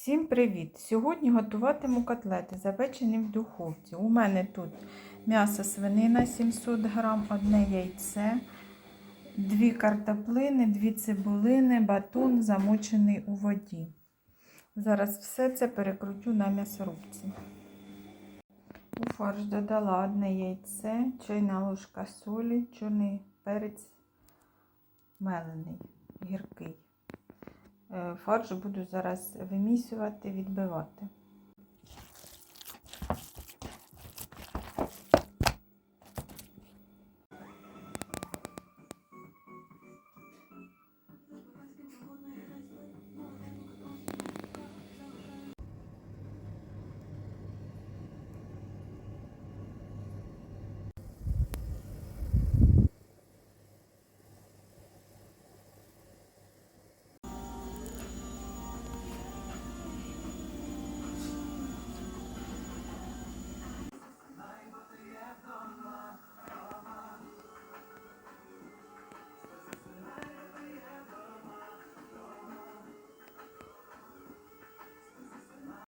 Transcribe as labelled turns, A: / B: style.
A: Всім привіт! Сьогодні готуватиму котлети, запечені в духовці. У мене тут м'ясо свинина 700 грам, одне яйце, дві картоплини, дві цибулини, батон замочений у воді. Зараз все це перекрутю на м'ясорубці. У фарш додала одне яйце, чайна ложка солі, чорний перець мелений, гіркий. Е, Фарш буду зараз вимісювати, відбивати.